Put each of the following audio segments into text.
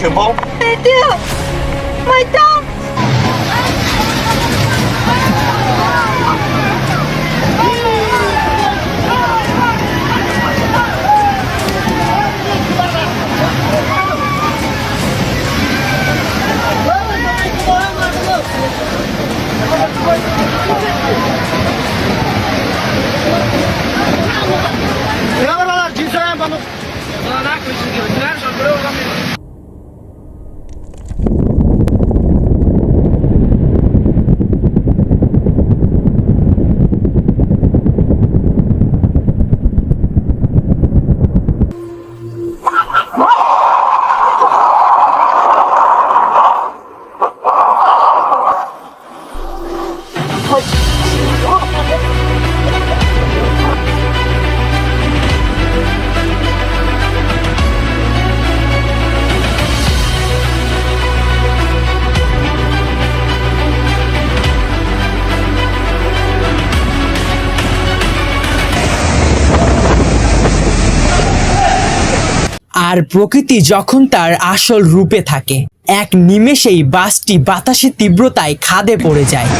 Principal? I do. আর প্রকৃতি যখন তার আসল রূপে থাকে, এক নিমেষেই বাসটি বাতাসের তীব্রতায় খাদে পড়ে যায়।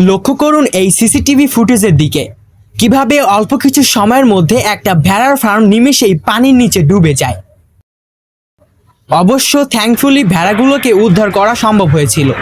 লক্ষ্য করুন এই সিসিটিভি ফুটেজের দিকে। কীভাবে অল্প কিছু সময়ের মধ্যে একটা ভেড়ার ফার্ম নিমেষেই পানির নিচে ডুবে যায়। অবশ্য থ্যাঙ্কফুলি ভেড়াগুলোকে উদ্ধার করা সম্ভব হয়েছিল।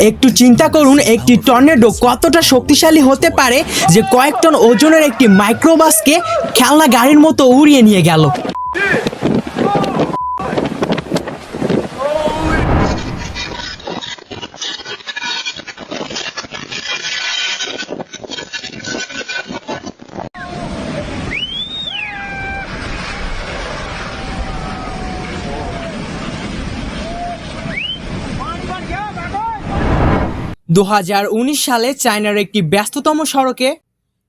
একটু চিন্তা করুন, একটি টর্নেডো কতটা শক্তিশালী হতে পারে যে কয়েক টন ওজনের একটি মাইক্রোবাসকে খেলনা গাড়ির মতো উড়িয়ে নিয়ে গেল। দু হাজার উনিশ সালে চায়নার একটি ব্যস্ততম সড়কে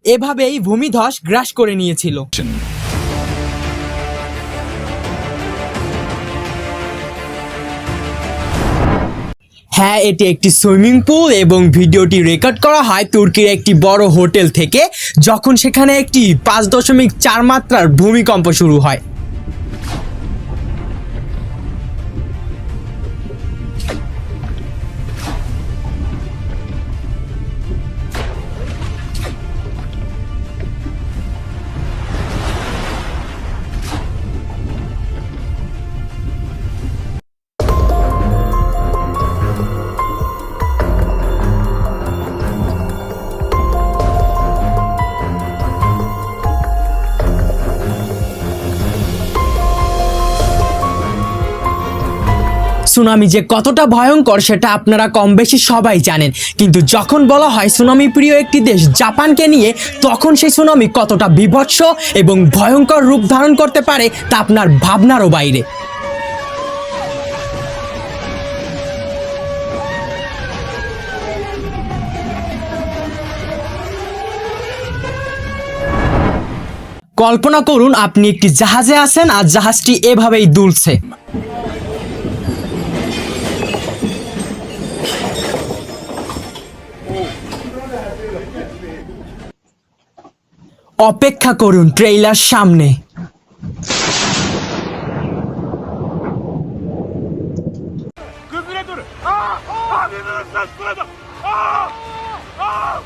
এভাবেই ভূমিধস গ্রাস করে নিয়েছিল। হ্যাঁ এটি একটি সুইমিং পুল এবং ভিডিওটি রেকর্ড করা হয় তুর্কির একটি বড় হোটেল থেকে, যখন সেখানে একটি পাঁচ দশমিক চার মাত্রার ভূমিকম্প শুরু হয়। সুনামি যে কতটা ভয়ঙ্কর সেটা আপনারা কম বেশি সবাই জানেন। কিন্তু যখন বলা হয় সুনামি প্রিয় একটি দেশ জাপানকে নিয়ে, তখন সেই সুনামি কতটা বিভৎস এবং ভয়ঙ্কর রূপ ধারণ করতে পারে তা আপনার ভাবনারও বাইরে। কল্পনা করুন আপনি একটি জাহাজে আছেন আর জাহাজটি এভাবেই দুলছে। অপেক্ষা করুন ট্রেইলার সামনে. Aa! Aa!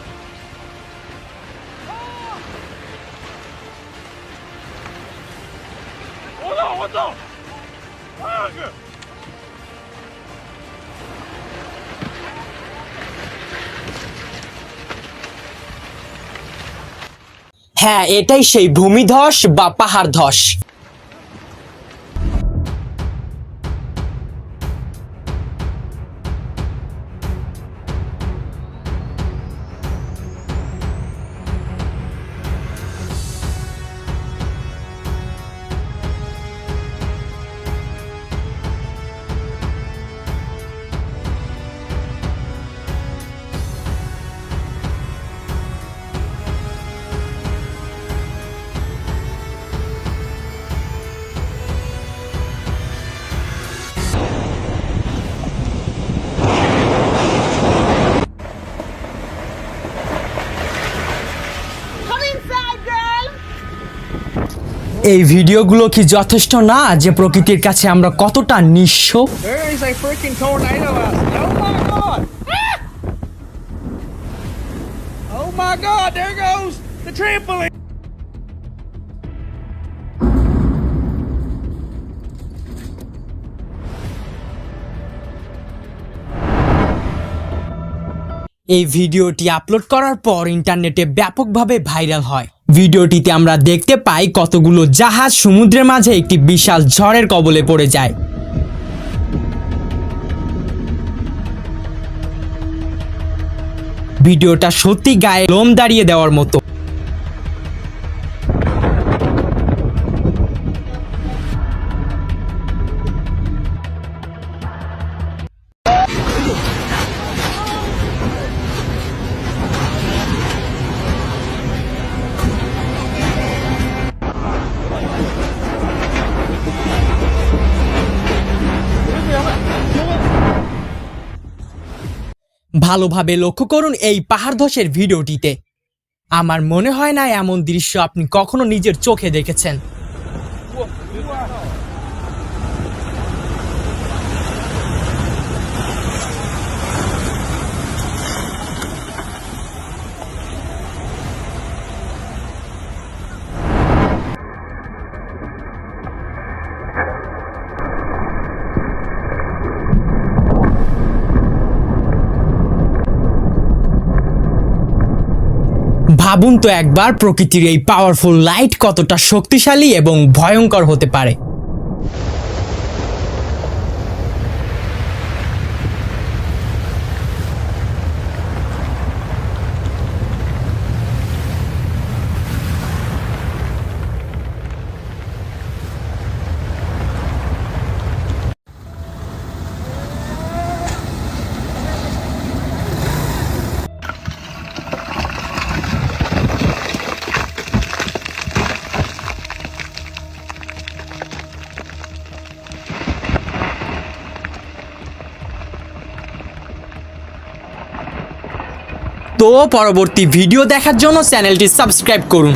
হ্যাঁ এটাই সেই ভূমিধস বা পাহাড় ধস এই ভিডিও গুলো কি যথেষ্ট না যে প্রকৃতির কাছে আমরা কতটা নিঃস্ব? এই ভিডিওটি আপলোড করার পর ইন্টারনেটে ব্যাপকভাবে ভাইরাল হয়। ভিডিওটিতে আমরা দেখতে পাই কতগুলো জাহাজ সমুদ্রের মাঝে একটি বিশাল ঝড়ের কবলে পড়ে যায়। ভিডিওটা সত্যি গায়ে লোম দাঁড়িয়ে দেওয়ার মতো। ভালোভাবে লক্ষ্য করুন এই পাহাড় ধসের ভিডিওটিতে। আমার মনে হয় না এমন দৃশ্য আপনি কখনো নিজের চোখে দেখেছেন। ভাবুন তো একবার প্রকৃতির এই পাওয়ারফুল লাইট কতটা শক্তিশালী এবং ভয়ঙ্কর হতে পারে। তো পরবর্তী ভিডিও দেখার জন্য চ্যানেলটি সাবস্ক্রাইব করুন।